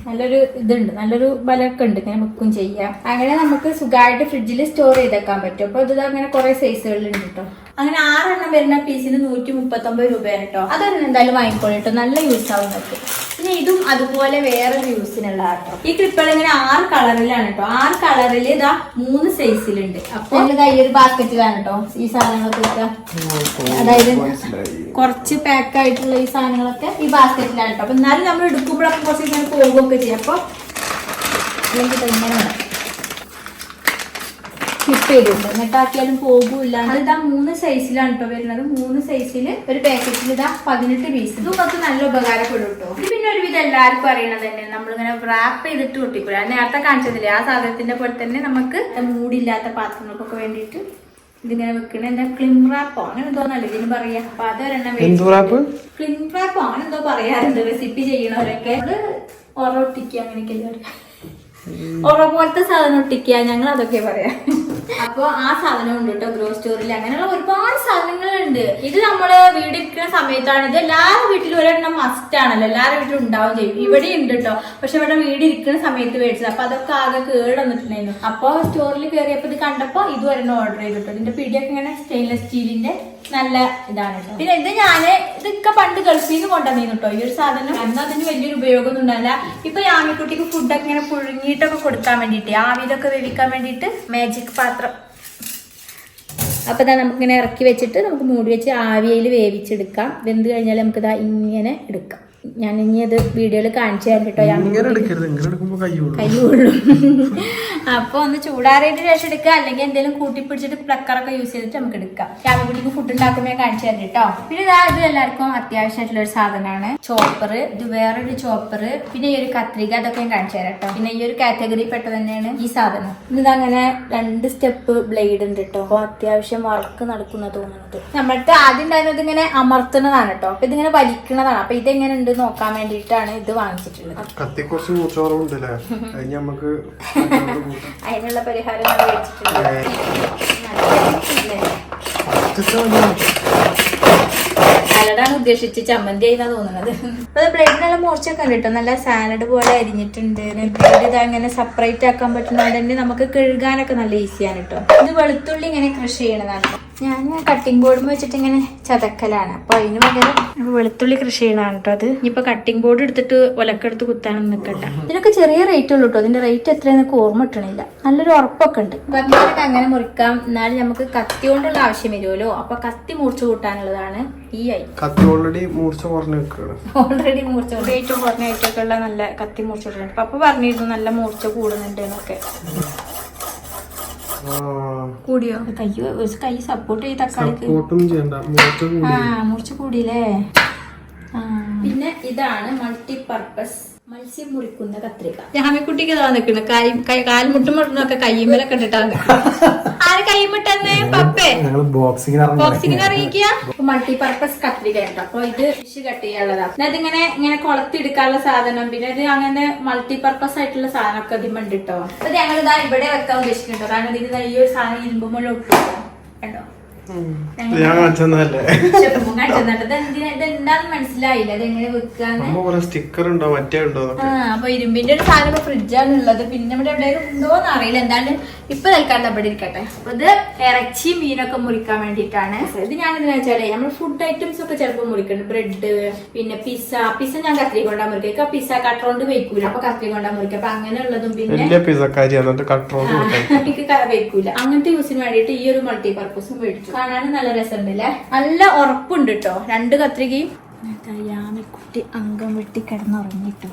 നല്ലൊരു ഇതുണ്ട്. നല്ലൊരു ബലമൊക്കെ ഉണ്ട് ഇങ്ങനെ മുക്കും ചെയ്യാം അങ്ങനെ നമുക്ക് സുഖമായിട്ട് ഫ്രിഡ്ജിൽ സ്റ്റോർ ചെയ്തേക്കാൻ പറ്റും. അപ്പൊ ഇത് അങ്ങനെ കുറെ സൈസുകളിലുണ്ട് കേട്ടോ അങ്ങനെ ആറെണ്ണം വരുന്ന പീസിന് നൂറ്റി മുപ്പത്തി ഒമ്പത് രൂപയാണ് കേട്ടോ അതൊന്നും എന്തായാലും വാങ്ങിക്കോളൂ കേട്ടോ നല്ല യൂസ് ആവും നിങ്ങൾക്ക് പിന്നെ ഇതും അതുപോലെ വേറെ യൂസിനുള്ള കേട്ടോ ഈ ക്ലിപ്പുകൾ ഇങ്ങനെ ആറ് കളറിലാണ് കേട്ടോ ആറ് കളറിൽ ഇതാ മൂന്ന് സൈസിലുണ്ട് അപ്പൊ ഇതാ ഈ ഒരു ബാസ്ക്കറ്റിലാണ് കേട്ടോ ഈ സാധനങ്ങളൊക്കെ അതായത് കുറച്ച് പാക്ക് ആയിട്ടുള്ള ഈ സാധനങ്ങളൊക്കെ ഈ ബാസ്ക്കറ്റിലാണ് കേട്ടോ അപ്പൊ എന്നാലും നമ്മൾ എടുക്കുമ്പോഴൊക്കെ കുറച്ച് ഇങ്ങനെ പോകുകയൊക്കെ ചെയ്യും. അപ്പൊ അല്ലെങ്കിൽ ഇങ്ങനെ ചെയ്തിട്ടുണ്ട് എന്നിട്ടാക്കിയാലും പോകൂല അത് ഇതാ മൂന്ന് സൈസിലാണ് കേട്ടോ വരുന്നത്. മൂന്ന് സൈസിൽ ഒരു പാക്കറ്റിൽ ഇതാ പതിനെട്ട് പീസ് ഇത് കുറച്ച് നല്ല ഉപകാരപ്പെടും കേട്ടോ ഇത് പിന്നെ ഒരുവിധം എല്ലാവർക്കും അറിയണത് തന്നെ നമ്മളിങ്ങനെ റാപ്പ് ചെയ്തിട്ട് ഒട്ടിക്കൂല. നേരത്തെ കാണിച്ചതില്ലേ? ആ സാധനത്തിന്റെ പോലെ തന്നെ നമുക്ക് മൂടില്ലാത്ത പാത്രങ്ങൾക്കൊക്കെ വേണ്ടിയിട്ട് ഇതിങ്ങനെ വെക്കണ. എന്താ ക്ലിം റാപ്പോ അങ്ങനെ നല്ല ഇതിന് പറയാ. അപ്പൊ അതൊരെണ്ണം എന്ത് ക്ലിം റാപ്പോ അങ്ങനെ എന്തോ പറയാറുണ്ട് റെസിപ്പി ചെയ്യണവരൊക്കെ. ഒറ ഒട്ടിക്കുക അങ്ങനെയൊക്കെ ഒറ പോലത്തെ സാധനം ഒട്ടിക്കുക. ഞങ്ങൾ അതൊക്കെ പറയാം. അപ്പൊ ആ സാധനം ഉണ്ട് കേട്ടോ ഗ്രോ സ്റ്റോറിൽ അങ്ങനെയുള്ള ഒരുപാട് സാധനങ്ങളുണ്ട്. ഇത് നമ്മൾ വീട് ഇരിക്കുന്ന സമയത്താണ്. ഇത് എല്ലാവരുടെ വീട്ടിലും ഒരെണ്ണം മസ്റ്റ് ആണല്ലോ. എല്ലാവരുടെ വീട്ടിലും ഉണ്ടാവും ചെയ്യും. ഇവിടെ ഉണ്ട് കേട്ടോ. പക്ഷെ ഇവിടെ വീട് ഇരിക്കുന്ന സമയത്ത് മേടിച്ചത്. അപ്പൊ അതൊക്കെ ആകെ കേട് വന്നിട്ടുണ്ടായിരുന്നു. അപ്പൊ സ്റ്റോറിൽ കയറിയപ്പോ ഇത് കണ്ടപ്പോ ഇത് ഒരെണ്ണം ഓർഡർ ചെയ്തു കേട്ടോ. ഇതിന്റെ പിടിയൊക്കെ ഇങ്ങനെ സ്റ്റെയിൻലെസ് സ്റ്റീലിന്റെ നല്ല ഇതാണ്. പിന്നെ ഇത് ഞാൻ ഇതൊക്കെ പണ്ട് ഗൾഫിൽ നിന്ന് കൊണ്ടുവന്നിരുന്നു കേട്ടോ ഈ ഒരു സാധനം അന്ന് അതിന് വലിയൊരു ഉപയോഗമൊന്നും ഉണ്ടല്ല ഇപ്പൊ യാമിക്കുട്ടിക്ക് ഫുഡ് ഇങ്ങനെ പുഴുങ്ങിയിട്ടൊക്കെ കൊടുക്കാൻ വേണ്ടിയിട്ട് ആവിയിലൊക്കെ വേവിക്കാൻ വേണ്ടിയിട്ട് മാജിക് പാത്രം. അപ്പൊ ഇതാ നമുക്കിങ്ങനെ ഇറക്കി വെച്ചിട്ട് നമുക്ക് മൂടി വെച്ച് ആവിയിൽ വേവിച്ചെടുക്കാം. വെന്ത് കഴിഞ്ഞാൽ നമുക്ക് ഇതാ ഇങ്ങനെ എടുക്കാം. ഞാൻ ഇനി അത് വീഡിയോയിൽ കാണിച്ചു തരാം കേട്ടോ കൈ ഇങ്ങനെ അപ്പൊ ഒന്ന് ചൂടാറിയിട്ട് ശേഷം എടുക്കുക. അല്ലെങ്കിൽ എന്തെങ്കിലും കൂട്ടി പിടിച്ചിട്ട് പ്ലക്കറൊക്കെ യൂസ് ചെയ്തിട്ട് നമുക്ക് എടുക്കാം. രാമകുട്ടിക്ക് ഫുഡ് ഉണ്ടാക്കുമ്പോൾ കാണിച്ചു തരാം കേട്ടോ പിന്നെ ഇതാ ഇത് എല്ലാവർക്കും അത്യാവശ്യമായിട്ടുള്ള ഒരു സാധനമാണ്. ചോപ്പർ ഇത് വേറൊരു ചോപ്പർ പിന്നെ ഈ ഒരു കത്രിക അതൊക്കെ ഞാൻ കാണിച്ചു തരാം കേട്ടോ പിന്നെ ഈ ഒരു കാറ്റഗറി പെട്ട തന്നെയാണ് ഈ സാധനം. ഇത് അങ്ങനെ രണ്ട് സ്റ്റെപ്പ് ബ്ലേഡ് ഉണ്ട് കേട്ടോ അപ്പൊ അത്യാവശ്യം വർക്ക് നടക്കുന്ന തോന്നുന്നത്. നമ്മൾക്ക് ആദ്യം ഉണ്ടായിരുന്നത് ഇങ്ങനെ അമർത്തുന്നതാണ് കേട്ടോ അപ്പൊ ഇതിങ്ങനെ വലിക്കുന്നതാണ് അപ്പൊ ഇതെങ്ങനെ ഉണ്ട് നോക്കാൻ വേണ്ടിയിട്ടാണ് ഇത് വാങ്ങിച്ചിട്ടുള്ളത്. കത്തി കുറച്ച് മൂച്ചോറവുണ്ടല്ലേ അത് നമുക്ക് അതിനുള്ള പരിഹാരം മേടിച്ചിട്ടുണ്ട് സാലഡാണ് ഉദ്ദേശിച്ച് ചമ്മന്തി ആയിന്നാ തോന്നുന്നത്. അത് ബ്രെഡ് നല്ല മോർച്ചൊക്കെ ഉണ്ട് കേട്ടോ നല്ല സാലഡ് പോലെ അരിഞ്ഞിട്ടുണ്ട്. ബ്രെഡ് ഇത് അങ്ങനെ സെപ്പറേറ്റ് ആക്കാൻ പറ്റുന്നതുകൊണ്ട് തന്നെ നമുക്ക് കഴുകാനൊക്കെ നല്ല ഈസിയാണ് കേട്ടോ ഇത് വെളുത്തുള്ളി ഇങ്ങനെ കൃഷി ചെയ്യണതാണ്. ഞാൻ കട്ടിംഗ് ബോർഡ് വെച്ചിട്ട് ഇങ്ങനെ ചതക്കലാണ്. അപ്പൊ അതിന് പകരം വെളുത്തുള്ളി കൃഷി ചെയ്യണതാണ് കേട്ടോ അത്. ഇനിയിപ്പോ കട്ടിംഗ് ബോർഡ് എടുത്തിട്ട് ഒലക്കെടുത്ത് കുത്താനൊന്നും നിൽക്കണ്ട ഇതിനൊക്കെ ചെറിയ റേറ്റ് ഉള്ളൂ കേട്ടോ ഇതിന്റെ റേറ്റ് എത്രയെന്നൊക്കെ ഓർമ്മ കിട്ടണില്ല. നല്ലൊരു ഉറപ്പൊക്കെ ഉണ്ട്. കത്തിയൊക്കെ അങ്ങനെ മുറിക്കാം. എന്നാലും നമുക്ക് കത്തി കൊണ്ടുള്ള ആവശ്യം വരുമല്ലോ. അപ്പൊ കത്തി മുറിച്ചു കൂട്ടാനുള്ളതാണ്. ഈ ഐ കത്തി ഓൾറെഡി മൂർച്ച കുറഞ്ഞ് ഓൾറെഡി മൂർച്ച ഏറ്റവും കുറഞ്ഞ ഏറ്റവും ഉള്ള നല്ല കത്തി മൂർച്ച മുറിച്ചിട്ടുണ്ട് പപ്പ പറഞ്ഞിരുന്നു നല്ല മൂർച്ച കൂടുന്നുണ്ട് എന്നൊക്കെ. കൂടിയോ? കൈ കൈ സപ്പോർട്ട് ചെയ്ത് തക്കാളിക്ക്. സപ്പോർട്ടും ചെയ്യണ്ട. മൂർച്ച കൂടി. ആ മുറിച്ച് കൂടിയില്ലേ. പിന്നെ ഇതാണ് മൾട്ടി പർപ്പസ് മത്സ്യം മുറിക്കുന്ന കത്രിക. ജാമിക്കുട്ടിക്ക് ഇതാ നിൽക്കുന്നു കൈ കൈ കാൽമുട്ടും മുട്ടുന്നൊക്കെ കയ്യുമ്മലൊക്കെ ഇട്ടിട്ടാണ് ആര് കൈമുട്ടെന്ന് പപ്പേ. ബോക്സിംഗ് ബോക്സിങ്ങിന് ബോക്സിംഗ് അറിയിക്കുക മൾട്ടി പർപ്പസ് കത്രിക ഉണ്ട്. അപ്പൊ ഇത് ഫിഷ് കട്ട് ചെയ്യാനുള്ളതാ. അത് ഇങ്ങനെ ഇങ്ങനെ കൊളത്തിയെടുക്കാനുള്ള സാധനം. പിന്നെ ഇത് അങ്ങനെ മൾട്ടി പർപ്പസ് ആയിട്ടുള്ള സാധനമൊക്കെ ഇതിമുണ്ട് കേട്ടോ അപ്പൊ ഞങ്ങൾ ഇതാ ഇവിടെ വെക്കാൻ ഉദ്ദേശിക്കുന്നുണ്ടോ. കാരണം ഇതിന് ഈ ഒരു സാധനം ഇരുമ്പുമ്പോൾ ഒട്ടും കണ്ടോ ഞാൻ മനസ്സിലായില്ല. അതെങ്ങനെ വെക്കാന്ന്. സ്റ്റിക്കർ ഉണ്ടോ? മറ്റേ ഉണ്ടോ അപ്പൊ ഇരുമ്പിന്റെ ഒരു സാധനം ഫ്രിഡ്ജാണ് ഉള്ളത്. പിന്നെ ഇവിടെ എവിടെയും ഉണ്ടോന്ന് അറിയില്ല. എന്താണ് ഇപ്പൊ തൽക്കാലം അവിടെ ഇരിക്കട്ടെ. അപ്പൊ ഇത് ഇറച്ചി മീനൊക്കെ മുറിക്കാൻ വേണ്ടിയിട്ടാണ്. ഇത് ഞാൻ എന്താ വെച്ചാലേ നമ്മൾ ഫുഡ് ഐറ്റംസ് ഒക്കെ ചിലപ്പോൾ മുറിക്കുന്നുണ്ട് ബ്രെഡ് പിന്നെ പിസ്സ പിസ്സ ഞാൻ കത്രി കൊണ്ടാ മുറിക്കുക പിസ്സ കട്ടറോണ്ട് വെക്കൂല. അപ്പൊ കത്രി കൊണ്ടാ മുറിക്കുക. അപ്പൊ അങ്ങനെയുള്ളതും പിന്നെ കൊടുക്കാൻ എനിക്ക് കറ വെക്കൂല. അങ്ങനത്തെ യൂസിന് വേണ്ടിയിട്ട് ഈ ഒരു മൾട്ടി പർപ്പസും മേടിച്ചു. കാണാനും നല്ല രസമുണ്ട് അല്ലേ നല്ല ഉറപ്പുണ്ട് കേട്ടോ രണ്ട് കത്രികയും. കുട്ടി അംഗം വെട്ടി കിടന്നുറങ്ങിട്ടോ.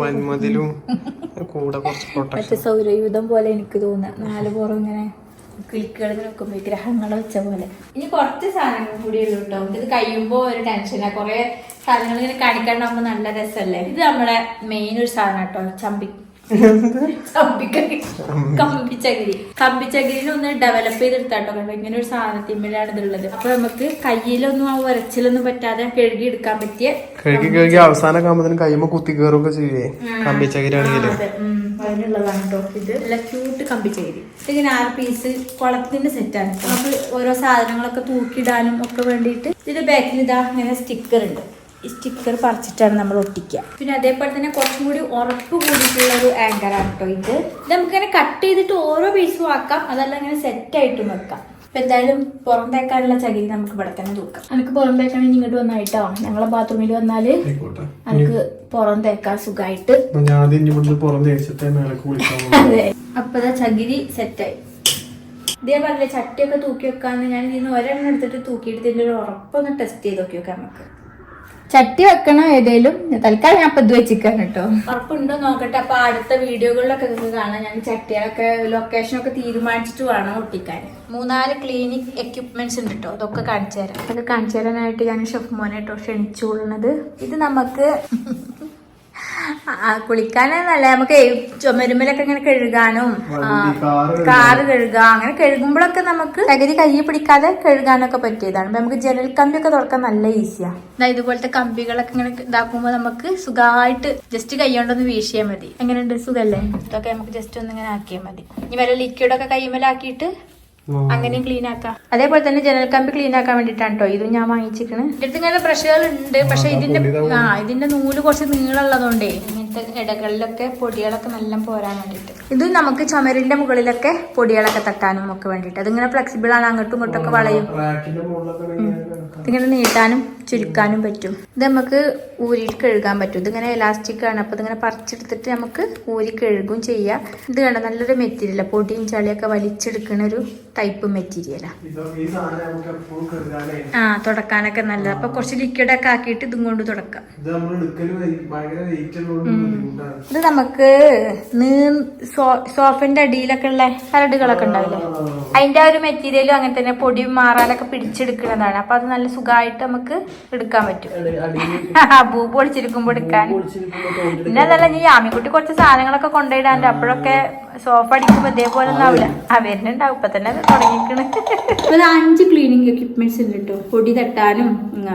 വന്മതിലും കൂടെ കുറച്ച് മറ്റേ പോലെ എനിക്ക് തോന്നുന്നു. നാല് പുറം ഇങ്ങനെ കിളിക്കുകൾ നോക്കുമ്പോ ഗ്രഹങ്ങൾ വെച്ച പോലെ. ഇനി കുറച്ച് സാധനങ്ങൾ കൂടി ഉള്ളൂ കേട്ടോ ഇത് കഴിയുമ്പോ ഒരു ടെൻഷനാ കൊറേ സാധനങ്ങൾ ഇങ്ങനെ കാണിക്കാണ്ടാവുമ്പോ നല്ല രസമല്ലേ? ഇത് നമ്മളെ മെയിൻ ഒരു സാധനം കേട്ടോ ചമ്പി. കമ്പിച്ചകിരി കമ്പിച്ചകിരിനെ ഒന്ന് ഡെവലപ്പ് ചെയ്തെടുത്താട്ടോ. കണ്ടോ ഇങ്ങനെ ഒരു സാധനത്തിന്മേലാണ് ഇതുള്ളത്. അപ്പൊ നമുക്ക് കയ്യിലൊന്നും ആ ഉരച്ചിലൊന്നും പറ്റാതെ കഴുകി എടുക്കാൻ പറ്റിയ കഴുകി കഴുകി അവസാനം ആകുമ്പോ കയ്യുമ്പ കുത്തി കയറുകയൊക്കെ ചെയ്യേ കമ്പിച്ചകിരാണെങ്കിൽ ആ, അതെ. അതിനുള്ളതാണ് കേട്ടോ ഇത്. നല്ല ക്യൂട്ട് കമ്പിച്ചേരി ഇതിങ്ങനെ ആറ് പീസ് കുളത്തിന്റെ സെറ്റാണ് നമുക്ക് ഓരോ സാധനങ്ങളൊക്കെ തൂക്കിയിടാനും ഒക്കെ വേണ്ടിയിട്ട് ഇതിന്റെ ബാക്കിൽ ഇതാ ഇങ്ങനെ സ്റ്റിക്കർ ഉണ്ട്. സ്റ്റിക്കർ പറിച്ചിട്ടാണ് നമ്മൾ ഒട്ടിക്കുക. പിന്നെ അതേപോലെ തന്നെ കുറച്ചും കൂടി ഉറപ്പ് കൂടിയിട്ടുള്ള ഒരു ആങ്കർ ആണ് കേട്ടോ ഇത്. നമുക്കിങ്ങനെ കട്ട് ചെയ്തിട്ട് ഓരോ പീസും ആക്കാം. അതല്ല ഇങ്ങനെ സെറ്റ് ആയിട്ടും വെക്കാം. ഇപ്പൊ എന്തായാലും പുറം തേക്കാനുള്ള ചകിരി നമുക്ക് ഇവിടെ തന്നെ തൂക്കാം. എനിക്ക് പുറം തേക്കാണെങ്കിൽ ഇങ്ങോട്ട് വന്നായിട്ടോ? ഞങ്ങളെ ബാത്റൂമിൽ വന്നാൽ നമുക്ക് എനിക്ക് പുറം തേക്കാൻ സുഖമായിട്ട് അതെ. അപ്പൊ ചകിരി സെറ്റായി ഇതേപോലെ ചട്ടിയൊക്കെ തൂക്കി വെക്കാന്ന് ഞാൻ ഇതിന് ഒരെണ്ണം എടുത്തിട്ട് തൂക്കിയിട്ട് ഇതിന്റെ ഒരു ഉറപ്പൊന്ന് ടെസ്റ്റ് ചെയ്ത് നോക്കി വെക്കാം നമുക്ക്. ചട്ടി വെക്കണം ഏതേലും? തൽക്കാലം ഞാൻ അപ്പൊ ഇത് വെച്ചിരിക്കാണ് കേട്ടോ. ഉറപ്പുണ്ടോ നോക്കട്ടെ. അപ്പൊ അടുത്ത വീഡിയോകളിലൊക്കെ നിങ്ങൾക്ക് കാണാം. ഞാൻ ചട്ടികളൊക്കെ ലൊക്കേഷൻ ഒക്കെ തീരുമാനിച്ചിട്ട് വേണം ഒട്ടിക്കാൻ. മൂന്നാൽ ക്ലീനിക് എക്യുപ്മെന്റ്സ് ഉണ്ട് കേട്ടോ. അതൊക്കെ കാണിച്ചു തരാം. അതൊക്കെ കാണിച്ചു തരാനായിട്ട് ഞാൻ ഷെഫ് മോനെ കേട്ടോ ക്ഷണിച്ചു കൊള്ളുന്നത് ഇത് നമുക്ക് ആ കുളിക്കാനല്ല നമുക്ക് ചുമരുമ്പിലൊക്കെ ഇങ്ങനെ കഴുകാനും കാറ് കഴുകുക അങ്ങനെ കഴുകുമ്പോഴൊക്കെ നമുക്ക് തകരി കൈ പിടിക്കാതെ കഴുകാനൊക്കെ പറ്റിയതാണ്. അപ്പൊ നമുക്ക് ജനൽ കമ്പിയൊക്കെ തുറക്കാൻ നല്ല ഈസിയാ. ഇതുപോലത്തെ കമ്പികളൊക്കെ ഇങ്ങനെ ഇതാക്കുമ്പോൾ നമുക്ക് സുഖമായിട്ട് ജസ്റ്റ് കൈ കൊണ്ടൊന്ന് വീശിയാൽ മതി. എങ്ങനെയുണ്ട്? സുഖല്ലേ? ഇതൊക്കെ നമുക്ക് ജസ്റ്റ് ഒന്ന് ഇങ്ങനെ ആക്കിയാൽ മതി. ഇനി വല്ല ലിക്വിഡൊക്കെ കൈമലാക്കിയിട്ട് അങ്ങനെയും ക്ലീൻ ആക്കാം. അതേപോലെ തന്നെ ജനൽ കമ്പി ക്ലീൻ ആക്കാൻ വേണ്ടിട്ടാണ് കേട്ടോ ഇതും ഞാൻ വാങ്ങിച്ചിരിക്കണേ. ഇതിന്റെ ഇങ്ങനെ ബ്രഷുകൾ ഉണ്ട് പക്ഷെ ഇതിന്റെ ആ ഇതിന്റെ നൂൽ കുറച്ച് നീളമുള്ളതുകൊണ്ടേ ഇടകളിലൊക്കെ പൊടികളൊക്കെ നല്ല പോരാൻ വേണ്ടിട്ട് ഇത് നമുക്ക് ചുമരിന്റെ മുകളിലൊക്കെ പൊടികളൊക്കെ തട്ടാനും ഒക്കെ വേണ്ടിട്ട് അതിങ്ങനെ ഫ്ലെക്സിബിൾ ആണ് അങ്ങോട്ടും ഇങ്ങോട്ടും ഒക്കെ വളയും. ഇങ്ങനെ ഇതിങ്ങനെ നീട്ടാനും ചുരുക്കാനും പറ്റും. ഇത് നമുക്ക് ഊരിയിട്ട് കഴുകാൻ പറ്റും. ഇതിങ്ങനെ ഇലാസ്റ്റിക് ആണ്. അപ്പൊ ഇതിങ്ങനെ പറിച്ചെടുത്തിട്ട് നമുക്ക് ഊരി കഴുകും ചെയ്യാം. ഇത് കണ്ട? നല്ലൊരു മെറ്റീരിയൽ പൊടിയും ചളിയൊക്കെ വലിച്ചെടുക്കുന്ന ഒരു ടൈപ്പ് മെറ്റീരിയലാ. ഈ സാധനം നമുക്ക് എപ്പോഴും കരുതാനേ ആ തുടക്കാനൊക്കെ നല്ലത്. അപ്പൊ കുറച്ച് ലിക്വിഡ് ഒക്കെ ആക്കിയിട്ട് ഇതും കൊണ്ട് തുടക്കാം. ഇത് നമുക്ക് സോഫിന്റെ സോഫന്റെ അടിയിലൊക്കെ ഉള്ള കരടുകളൊക്കെ ഉണ്ടാവില്ലേ? അതിന്റെ ആ ഒരു മെറ്റീരിയലും അങ്ങനെ തന്നെ പൊടി മാറാലൊക്കെ പിടിച്ചെടുക്കുന്നതാണ്. അപ്പൊ അത് നല്ല സുഖമായിട്ട് നമുക്ക് എടുക്കാൻ പറ്റും. ഭൂ പൊളിച്ചിരിക്കുമ്പോ എടുക്കാൻ. പിന്നെ അതല്ല ഈ ആമിക്കുട്ടി കുറച്ച് സാധനങ്ങളൊക്കെ കൊണ്ടുപോയിടാണ്ട്. അപ്പോഴൊക്കെ സോഫ അടിക്കുമ്പോ ഇതേപോലെ ഒന്നും ആവില്ല ആ വരുന്നുണ്ടാവും. ഇപ്പൊ തന്നെ തുടങ്ങിക്കണ് ഒരു അഞ്ച് ക്ലീനിങ് എക്യുപ്മെന്റ്സ് ഉണ്ട് കേട്ടോ പൊടി തട്ടാനും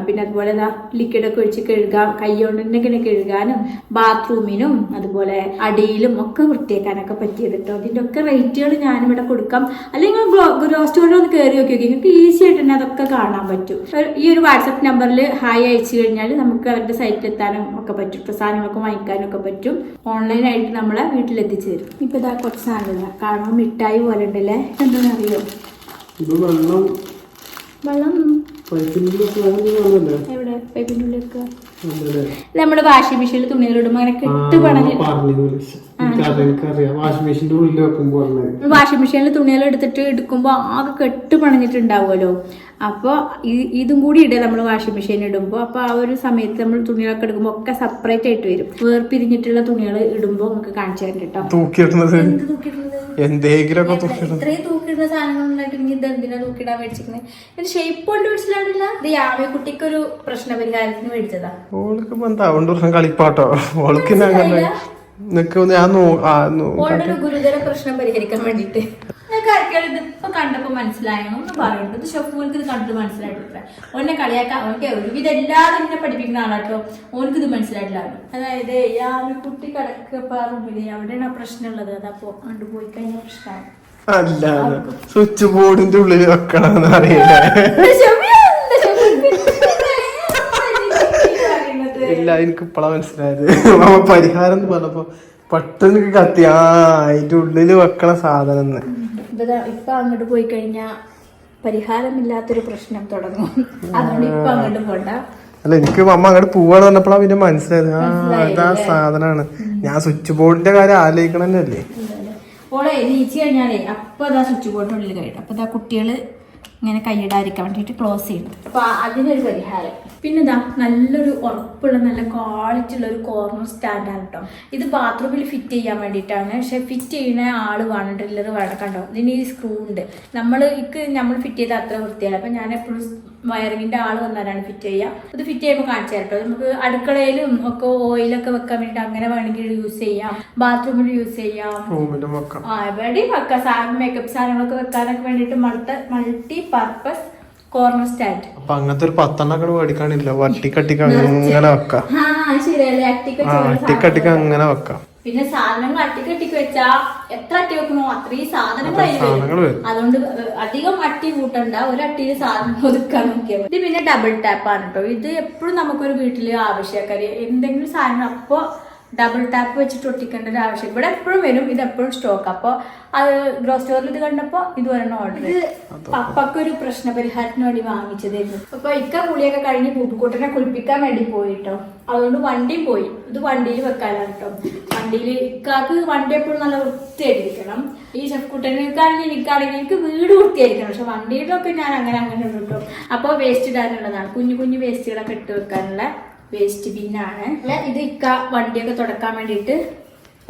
പിന്നെ അതുപോലെ ലിക്വിഡ് ഒക്കെ ഒഴിച്ച് കഴുകാം കൈ കൊണ്ട് ഇങ്ങനെ കഴുകാനും ബാത്റൂമിനും അതുപോലെ അടിയിലും ഒക്കെ വൃത്തിയാക്കാനൊക്കെ പറ്റിയത് കേട്ടോ അതിന്റെ ഒക്കെ റേറ്റുകൾ ഞാനിവിടെ കൊടുക്കാം. അല്ലെങ്കിൽ ഗ്രോ സ്റ്റോറിൽ ഒന്ന് കയറി നോക്കി നോക്കി. നിങ്ങൾക്ക് ഈസി ആയിട്ട് തന്നെ അതൊക്കെ കാണാൻ പറ്റും. ഈ ഒരു വാട്സപ്പ് നമ്പറിൽ ഹായ് അയച്ചു കഴിഞ്ഞാൽ നമുക്ക് അവരുടെ സൈറ്റിൽ എത്താനും ഒക്കെ പറ്റും. സാധനങ്ങളൊക്കെ വാങ്ങിക്കാനും ഒക്കെ പറ്റും. ഓൺലൈനായിട്ട് നമ്മളെ വീട്ടിലെത്തിച്ചു തരും. ഇപ്പൊ ഇതാ കുറച്ച് സാധനങ്ങൾ കാണുമ്പോൾ മിഠായി പോലെ ഉണ്ടല്ലേ എന്താണെന്ന് അറിയോ ഇത് വെള്ളം വെള്ളം എവിടെ? നമ്മുടെ വാഷിംഗ് മെഷീനിൽ തുണികൾ ഇടുമ്പോൾ അങ്ങനെ കെട്ട് പണഞ്ഞ് വാഷിംഗ് മെഷീനിൽ തുണികൾ എടുത്തിട്ട് എടുക്കുമ്പോൾ ആകെ കെട്ട് പണഞ്ഞിട്ടുണ്ടാവുമല്ലോ. അപ്പോൾ ഇതും കൂടി ഇടുക നമ്മൾ വാഷിംഗ് മെഷീൻ ഇടുമ്പോൾ അപ്പോൾ ആ ഒരു സമയത്ത് നമ്മൾ തുണികളൊക്കെ എടുക്കുമ്പോൾ ഒക്കെ സെപ്പറേറ്റ് ആയിട്ട് വരും. വേർപിരിഞ്ഞിട്ടുള്ള തുണികൾ ഇടുമ്പോൾ നമുക്ക് കാണിച്ചു തരാം കേട്ടോ. തൂക്കിയിടുന്നത്? എന്ത് എന്തെങ്കിലും ഒക്കെ തൂക്കിയിടുന്നത് ഇത്രയും തൂക്കിയിടുന്ന സാധനങ്ങൾ ഉണ്ടായിട്ട് ഇത് എന്തിനാ തൂക്കിയിടാൻ മേടിച്ചിരിക്കുന്നത് ഇത് ഷേപ്പ് കൊണ്ട് മേടിച്ചിട്ടില്ല ഇത് യാമിക്കുട്ടിക്ക് ഒരു പ്രശ്ന പരിഹാരത്തിന് മേടിച്ചതാ. ഓൾക്ക് എന്താ അതുകൊണ്ട് പ്രശ്നം കളിപ്പാട്ടോ? ഓൾക്ക് ഞാൻ ഗുരുതര പ്രശ്നം പരിഹരിക്കാൻ വേണ്ടിട്ട് ആർക്കാണ് ഇത് ഇപ്പൊ കണ്ടപ്പോ മനസ്സിലായോ. എന്ന് പറയുന്നത് ഇത് ഷെഫുകൾക്ക് ഇത് കണ്ടിട്ട് മനസ്സിലായിട്ടില്ല. ഓനെ കളിയാക്കാൻ ഓക്കെ ഒരുവിധം എല്ലാവരും ഇങ്ങനെ പഠിപ്പിക്കുന്ന ആളാട്ടോ. ഓനക്ക് ഇത് മനസ്സിലായിട്ടില്ല. അതായത് ആ ഒരു കുട്ടി കിടക്കപ്പ റൂമിൽ. അവിടെയാണ് ആ പ്രശ്നം ഉള്ളത് അതപ്പോ കണ്ടു പോയി കഴിഞ്ഞ പ്രശ്നമാണ്. അല്ല സ്വിച്ച് ബോർഡിന്റെ ഉള്ളിൽ വെക്കണമെന്ന് അറിയില്ല. ഇല്ല എനിക്ക് ഇപ്പളാ മനസ്സിലായത്. പരിഹാരം എന്ന് പറഞ്ഞപ്പോ പെട്ടെന്ന് കത്തി. ആ അതിന്റെ ഉള്ളിൽ വെക്കണ സാധനം എന്ന്. ഇപ്പൊ അങ്ങോട്ട് പോയി കഴിഞ്ഞാ പരിഹാരമില്ലാത്തൊരു പ്രശ്നം തുടങ്ങും. അതുകൊണ്ട് ഇപ്പൊ അങ്ങോട്ട് പോണ്ട. അല്ല എനിക്ക് അമ്മ അങ്ങോട്ട് പോവാന്ന് പറഞ്ഞപ്പോഴാ പിന്നെ മനസ്സിലായത്. ആ ഇതാ സാധനമാണ് ഞാൻ സ്വിച്ച് ബോർഡിന്റെ കാര്യം ആലോചിക്കണല്ലേ ഓളെ നീച്ച് കഴിഞ്ഞാലേ അപ്പൊ അതാ സ്വിച്ച് ബോർഡിനുള്ളിൽ കഴിയും അപ്പൊ അതാ കുട്ടികൾ ഇങ്ങനെ കൈയിടാതിരിക്കാൻ വേണ്ടിയിട്ട് ക്ലോസ് ചെയ്യുന്നത് അപ്പൊ അതിനൊരു പരിഹാരം. പിന്നെ ഇതാ നല്ലൊരു ഉറപ്പുള്ള നല്ല ക്വാളിറ്റി ഉള്ള ഒരു കോർണർ സ്റ്റാൻഡാണ് കേട്ടോ ഇത് ബാത്റൂമിൽ ഫിറ്റ് ചെയ്യാൻ വേണ്ടിയിട്ടാണ്. പക്ഷെ ഫിറ്റ് ചെയ്യുന്ന ആൾ വേണം ഡ്രില്ലർ വേണം കണ്ടോ? ഇതിന് ഈ സ്ക്രൂ ഉണ്ട്. നമ്മൾ ഇക്ക് നമ്മൾ ഫിറ്റ് ചെയ്ത അത്ര വൃത്തിയാണ് അപ്പൊ ഞാൻ എപ്പോഴും വയറിങ്ങിന്റെ ആൾ വന്നാലാണ് ഫിറ്റ് ചെയ്യുക. ഇത് ഫിറ്റ് ചെയ്യുമ്പോൾ കാണിച്ചു തരട്ടോ. നമുക്ക് അടുക്കളയിലും ഒക്കെ ഓയിലൊക്കെ വെക്കാൻ വേണ്ടിയിട്ട് അങ്ങനെ വേണമെങ്കിൽ യൂസ് ചെയ്യാം. ബാത്റൂമിൽ യൂസ് ചെയ്യാം. ആ എവിടെയും വെക്കാം. സാധനം മേക്കപ്പ് സാധനങ്ങളൊക്കെ വെക്കാനൊക്കെ വേണ്ടിയിട്ട് multi multipurpose corner stand അപ്പൊ അങ്ങനത്തെ ഒരു പത്തെണ്ണം അങ്ങോട്ട് മേടിക്കാനില്ല. വട്ടിക്കട്ടിക്ക് അങ്ങനെ വെക്കാം. അങ്ങനെ വെക്കാം. പിന്നെ സാധനങ്ങൾ അട്ടിക്കട്ടിക്ക് വെച്ചാ എത്ര അട്ടി വെക്കണോ അത്രയും സാധനങ്ങൾ അതിൽ വരും. അതുകൊണ്ട് അധികം അട്ടി കൂട്ടണ്ട. ഒരു അട്ടിയിൽ സാധനം ഒതുക്കാൻ നോക്കിയാൽ ഇത് പിന്നെ ഡബിൾ ടാപ്പ് ആണ് കേട്ടോ ഇത് എപ്പോഴും നമുക്കൊരു വീട്ടിൽ ആവശ്യക്കാര് എന്തെങ്കിലും സാധനം അപ്പോ ഡബിൾ ടാപ്പ് വെച്ചിട്ട് ഒട്ടിക്കേണ്ട ഒരു ആവശ്യം. ഇവിടെ എപ്പോഴും വരും ഇത് എപ്പോഴും സ്റ്റോക്ക് അപ്പോൾ അത് ഗ്രോ സ്റ്റോറിൽ ഇത് കണ്ടപ്പോൾ ഇത് ഒരെണ്ണം ഓർഡർ ഇത് പപ്പക്ക് ഒരു പ്രശ്ന പരിഹാരത്തിന് വേണ്ടി വാങ്ങിച്ചതായിരുന്നു. അപ്പൊ ഇക്ക കുളിയൊക്കെ കഴിഞ്ഞ് പൂപ്പുക്കൂട്ടനെ കുളിപ്പിക്കാൻ വേണ്ടി പോയിട്ടോ. അതുകൊണ്ട് വണ്ടിയും പോയി. ഇത് വണ്ടിയിൽ വെക്കാനാണ് കേട്ടോ വണ്ടിയിൽ ഇക്കാക്ക് വണ്ടി എപ്പോഴും നല്ല വൃത്തിയായിരിക്കണം ഈ ചെഫ്കുട്ടനേക്കാണെങ്കിൽ എനിക്കാണെങ്കിൽ എനിക്ക് വീട് വൃത്തിയായിരിക്കണം. പക്ഷെ വണ്ടിയിലൊക്കെ ഞാൻ അങ്ങനെ അങ്ങനെ ഉണ്ട് കേട്ടോ അപ്പോൾ വേസ്റ്റ് ഇടാനുള്ളതാണ്. കുഞ്ഞു കുഞ്ഞു വേസ്റ്റുകളൊക്കെ ഇട്ട് വെക്കാനുള്ള വേസ്റ്റ് ബിന്നാണ്. ഇത് ഇക്ക വണ്ടിയൊക്കെ തുടക്കാൻ വേണ്ടിയിട്ട്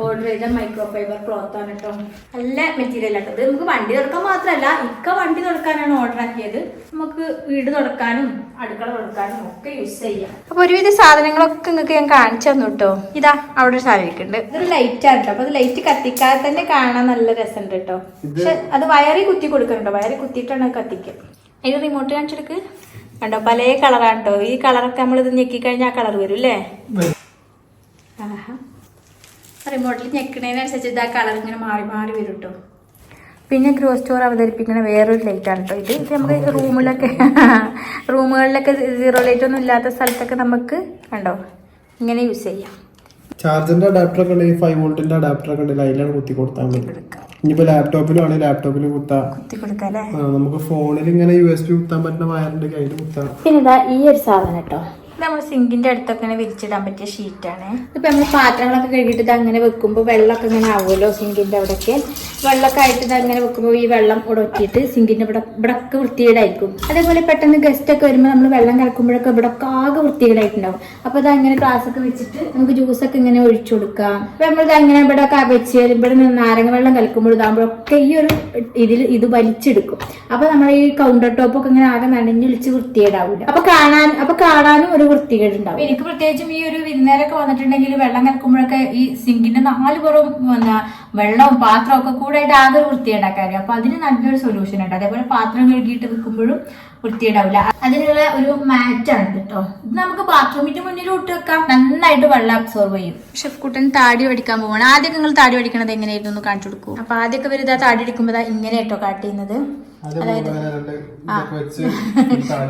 ഓർഡർ ചെയ്ത മൈക്രോ ഫൈബർ ക്ലോത്ത് ആണ് കേട്ടോ നല്ല മെറ്റീരിയൽ ആട്ടോ. ഇത് നമുക്ക് വണ്ടി തുടക്കാൻ മാത്രമല്ല ഇക്ക വണ്ടി തുടക്കാനാണ് ഓർഡർ ആക്കിയത്. നമുക്ക് വീട് തുടക്കാനും അടുക്കള തുടക്കാനും ഒക്കെ യൂസ് ചെയ്യാം. അപ്പൊ ഒരുവിധ സാധനങ്ങളൊക്കെ നിങ്ങൾക്ക് ഞാൻ കാണിച്ചു തന്നു കേട്ടോ ഇതാ അവിടെ ഒരു സാധനം ഇരിക്കുന്നുണ്ട്. ഇതൊരു ലൈറ്റ് ആണ് കേട്ടോ അപ്പൊ അത് ലൈറ്റ് കത്തിക്കാതെ തന്നെ കാണാൻ നല്ല രസമുണ്ട് കേട്ടോ പക്ഷെ അത് വയറി കുത്തി കൊടുക്കണുണ്ടോ വയറി കുത്തിയിട്ടാണ് കത്തിക്കുക. ഇത് റിമോട്ട് കാണിച്ചെടുക്ക്. കണ്ടോ? പല കളറാണ് കേട്ടോ ഈ കളറൊക്കെ നമ്മൾ ഇത് ഞെക്കിക്കഴിഞ്ഞാൽ ആ കളർ വരും. അല്ലേ ആഹാ റിമോട്ടിൽ ഞെക്കണതിനനുസരിച്ച് ഇത് ആ കളർ ഇങ്ങനെ മാറി മാറി വരും കേട്ടോ പിന്നെ ഗ്രോ സ്റ്റോർ അവതരിപ്പിക്കുന്ന വേറൊരു ലൈറ്റ് ആണ് കേട്ടോ ഇത് ഇത് നമുക്ക് റൂമിലൊക്കെ റൂമുകളിലൊക്കെ സീറോ ലൈറ്റ് ഒന്നും ഇല്ലാത്ത സ്ഥലത്തൊക്കെ നമുക്ക് കണ്ടോ? ഇങ്ങനെ യൂസ് ചെയ്യാം. ചാർജറിന്റെ അഡാപ്റ്റർ ഒക്കെ ഉണ്ടെങ്കിൽ ഫൈവ് വോൾട്ടിന്റെ അഡാപ്റ്റർ ഒക്കെ ഉണ്ടെങ്കിൽ അതിലാണ് കുത്തി കൊടുത്താൽ മതി. ഇനിയിപ്പോ ലാപ്ടോപ്പിലും ആണെങ്കിൽ ലാപ്ടോപ്പിൽ കുത്താം. കുത്തി കൊടുക്കാം അല്ലേ നമുക്ക് ഫോണിൽ ഇങ്ങനെ യു എസ് ബി കുത്താൻ പറ്റുന്ന വയറിന്റെ കയ്യിൽ കുത്താം. പിന്നെ ഇതാ ഈ ഒരു സാധനം കേട്ടോ നമ്മൾ സിങ്കിന്റെ അടുത്തൊക്കെ ഇങ്ങനെ വിരിച്ചിടാൻ പറ്റിയ ഷീറ്റാണ് ഇപ്പൊ നമ്മൾ പാത്രങ്ങളൊക്കെ കഴുകിയിട്ട് ഇത് അങ്ങനെ വെക്കുമ്പോൾ വെള്ളമൊക്കെ ഇങ്ങനെ ആവുമല്ലോ സിങ്കിന്റെ അവിടെയൊക്കെ. വെള്ളമൊക്കെ ആയിട്ട് ഇത് അങ്ങനെ വെക്കുമ്പോൾ ഈ വെള്ളം ഇവിടെ ഒറ്റിയിട്ട് സിങ്കിന്റെ ഇവിടെ ഇവിടെ ഒക്കെ വൃത്തികേടായിരിക്കും. അതേപോലെ പെട്ടെന്ന് ഗസ്റ്റ് ഒക്കെ വരുമ്പോൾ നമ്മൾ വെള്ളം കലക്കുമ്പോഴൊക്കെ ഇവിടെ ഒക്കെ ആകെ വൃത്തികേടായിട്ടുണ്ടാവും. അപ്പൊ ഇത് അങ്ങനെ ഗ്ലാസ് ഒക്കെ വെച്ചിട്ട് നമുക്ക് ജ്യൂസ് ഒക്കെ ഇങ്ങനെ ഒഴിച്ചു കൊടുക്കാം. അപ്പൊ നമ്മളിത് അങ്ങനെ ഇവിടെ വെച്ച് ഇവിടെ നാരങ്ങ വെള്ളം കലക്കുമ്പോൾ ഇതാകുമ്പോഴൊക്കെ ഈ ഒരു ഇതിൽ ഇത് വലിച്ചെടുക്കും. അപ്പൊ നമ്മൾ ഈ കൗണ്ടർ ടോപ്പ് ഒക്കെ ഇങ്ങനെ ആകെ നനഞ്ഞൊളിച്ച് വൃത്തികേടാവില്ല അപ്പൊ കാണാൻ അപ്പൊ കാണാനും വൃത്തികേടുണ്ടാവും എനിക്ക് പ്രത്യേകിച്ചും ഈ ഒരു വിരുന്നേരൊക്കെ വന്നിട്ടുണ്ടെങ്കിൽ വെള്ളം കലക്കുമ്പോഴൊക്കെ ഈ സിങ്കിന്റെ നാല് പുറം വെള്ളവും പാത്രവും ഒക്കെ കൂടെ ആയിട്ട് ആകെ ഒരു വൃത്തികേടാക്കാറ് അപ്പൊ അതിന് നല്ലൊരു സൊല്യൂഷൻ ഉണ്ട്. അതേപോലെ പാത്രം കഴുകിയിട്ട് വെക്കുമ്പോഴും വൃത്തിയിടാവില്ല അതിനുള്ള ഒരു മാറ്റാണ് ആണ് കേട്ടോ. ഇത് നമുക്ക് ബാത്റൂമിന്റെ മുന്നിൽ ഇട്ട് വെക്കാം. നന്നായിട്ട് വെള്ളം അബ്സോർവ് ചെയ്യും. ഷെഫ് കുട്ടൻ താടി പഠിക്കാൻ പോവാണ്. ആദ്യം നിങ്ങൾ താടി പഠിക്കണത് എങ്ങനെയായിരുന്നു ഒന്ന് കാണിച്ചു കൊടുക്കൂ. അപ്പൊ ആദ്യമൊക്കെ വരുതാ താടി അടിക്കുമ്പോൾ ഇങ്ങനെ കേട്ടോ കാട്ടിയുന്നത് അതായത്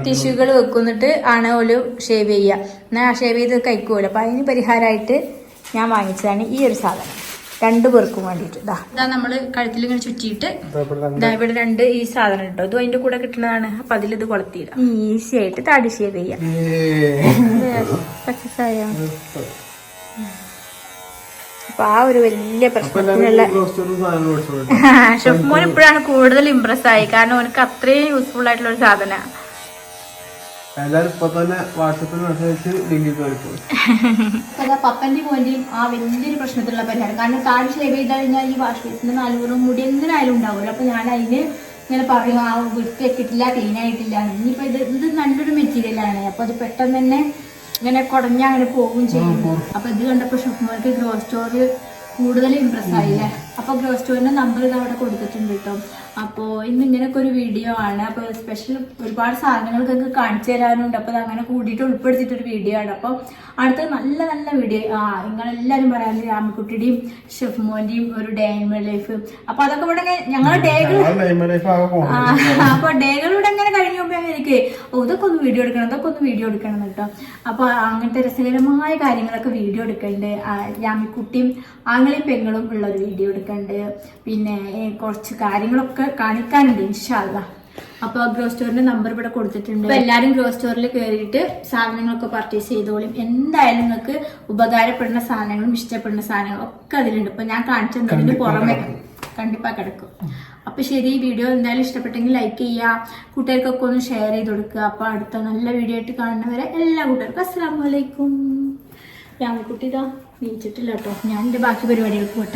ടിഷ്യൂകൾ വെക്കുന്നിട്ട് ആണ് ഓൽ ഷേവ് ചെയ്യുക. എന്നാൽ ഷേവ് ചെയ്ത് കഴിക്കുമല്ലോ അപ്പൊ അതിന് പരിഹാരമായിട്ട് ഞാൻ വാങ്ങിച്ചതാണ് ഈ ഒരു സാധനം. രണ്ടു പേർക്കും വേണ്ടിയിട്ട്. ഇതാ ഇതാ നമ്മൾ കഴുത്തിൽ ഇങ്ങനെ ചുറ്റിയിട്ട് ഇവിടെ രണ്ട്. ഈ സാധനം ഇട്ടോ? ഇതും അതിന്റെ കൂടെ കിട്ടുന്നതാണ്. അപ്പൊ അതിൽ ഇത് കൊളത്തിയിടാം. ഈസി ആയിട്ട് താടി ഷേവ് ചെയ്യാം. സക്സസ് ആയോ അപ്പൊ ആ ഒരു വലിയ പ്രശ്നത്തിനുള്ള ഷെഫ് മോൻ ഇപ്പോഴാണ് കൂടുതൽ ഇമ്പ്രസ് ആയി. കാരണം അവനക്ക് അത്രയും യൂസ്ഫുൾ ആയിട്ടുള്ള ഒരു സാധനമാണ് എല്ലാരും ഇപ്പൊ തന്നെ വാട്സപ്പിൽ മെസ്സേജ് ലിങ്ക് കാണിക്കും അതാ പപ്പന്റെ മോന്റെയും ആ വലിയൊരു പ്രശ്നത്തിലുള്ള പരിഹാരം. കാരണം താഴെ ഷേവ് ചെയ്ത് കഴിഞ്ഞാൽ ഈ വാഷ് ബേസിന്റെ നാലുപുറം മുടി എങ്ങനെയായാലും ഉണ്ടാവില്ല അപ്പൊ ഞാൻ അതിന് ഇങ്ങനെ പറയും ആ വൃത്തിയാക്കിയിട്ടില്ല ക്ലീൻ ആയിട്ടില്ല. ഇനിയിപ്പോ ഇത് ഇത് നല്ലൊരു മെറ്റീരിയൽ ആണ്. അപ്പൊ അത് പെട്ടെന്ന് തന്നെ ഇങ്ങനെ കുടഞ്ഞ അങ്ങനെ പോകും ചെയ്യും. അപ്പൊ ഇത് കണ്ടപ്പോ ഷോപ്പ്മാർക്ക് ഗ്രോ സ്റ്റോർ കൂടുതൽ ഇമ്പ്രസ് ആയില്ലേ? അപ്പൊ ഗ്രോ സ്റ്റോറിന്റെ നമ്പർ ഇത് അവിടെ കൊടുത്തിട്ടുണ്ട് കേട്ടോ. അപ്പോൾ ഇന്ന് ഇങ്ങനെയൊക്കെ ഒരു വീഡിയോ ആണ്. അപ്പോൾ സ്പെഷ്യൽ ഒരുപാട് സാധനങ്ങൾക്കൊക്കെ കാണിച്ചു തരാനുണ്ട്. അപ്പോൾ അങ്ങനെ കൂടിയിട്ട് ഉൾപ്പെടുത്തിയിട്ടൊരു വീഡിയോ ആണ്. അപ്പോൾ അടുത്ത നല്ല നല്ല വീഡിയോ ആ നിങ്ങളെല്ലാവരും പറയാനും രാമക്കുട്ടിയുടെയും ഷെഫ് മോന്റെയും ഒരു ഡേ ലൈഫ് അപ്പോൾ അതൊക്കെ ഇവിടെ ഞങ്ങളുടെ ഞങ്ങൾ ഡേകൾ ആ, അപ്പൊ ഡേകളിലൂടെ അങ്ങനെ കഴിഞ്ഞപ്പോ എനിക്ക് ഇതൊക്കെ ഒന്ന് വീഡിയോ എടുക്കണം ഇതൊക്കെ ഒന്ന് വീഡിയോ എടുക്കണം കേട്ടോ. അപ്പൊ അങ്ങനത്തെ രസകരമായ കാര്യങ്ങളൊക്കെ വീഡിയോ എടുക്കണ്ട്. രാമിക്കുട്ടിയും ആങ്ങളെയും പെങ്ങളും ഉള്ള ഒരു വീഡിയോ എടുക്കണ്ട്. പിന്നെ കുറച്ച് കാര്യങ്ങളൊക്കെ കാണിക്കാനുണ്ട് ഇൻഷാല്ല അപ്പൊ ഗ്രോ സ്റ്റോറിന്റെ നമ്പർ ഇവിടെ കൊടുത്തിട്ടുണ്ട്. എല്ലാരും ഗ്രോ സ്റ്റോറിൽ കയറിയിട്ട് സാധനങ്ങളൊക്കെ പർച്ചേസ് ചെയ്തോളും. എന്തായാലും നിങ്ങൾക്ക് ഉപകാരപ്പെടുന്ന സാധനങ്ങളും ഇഷ്ടപ്പെടുന്ന സാധനങ്ങളും ഒക്കെ അതിലുണ്ട്. ഇപ്പൊ ഞാൻ കാണിച്ചതിന് പുറമെ കണ്ടിപ്പാ കിടക്കും. അപ്പൊ ശരി ഈ വീഡിയോ എന്തായാലും ഇഷ്ടപ്പെട്ടെങ്കിൽ ലൈക്ക് ചെയ്യുക. കൂട്ടുകാർക്കൊക്കെ ഒന്ന് ഷെയർ ചെയ്ത് കൊടുക്കുക. അപ്പൊ അടുത്ത നല്ല വീഡിയോ ആയിട്ട് കാണുന്നവരെ എല്ലാ കൂട്ടുകാർക്കും അസ്സാം വലൈക്കും രാമക്കുട്ടി ഇതാ നീച്ചിട്ടില്ല കേട്ടോ. ഞാൻ എന്റെ ബാക്കി പരിപാടികൾക്ക് പോട്ടെ.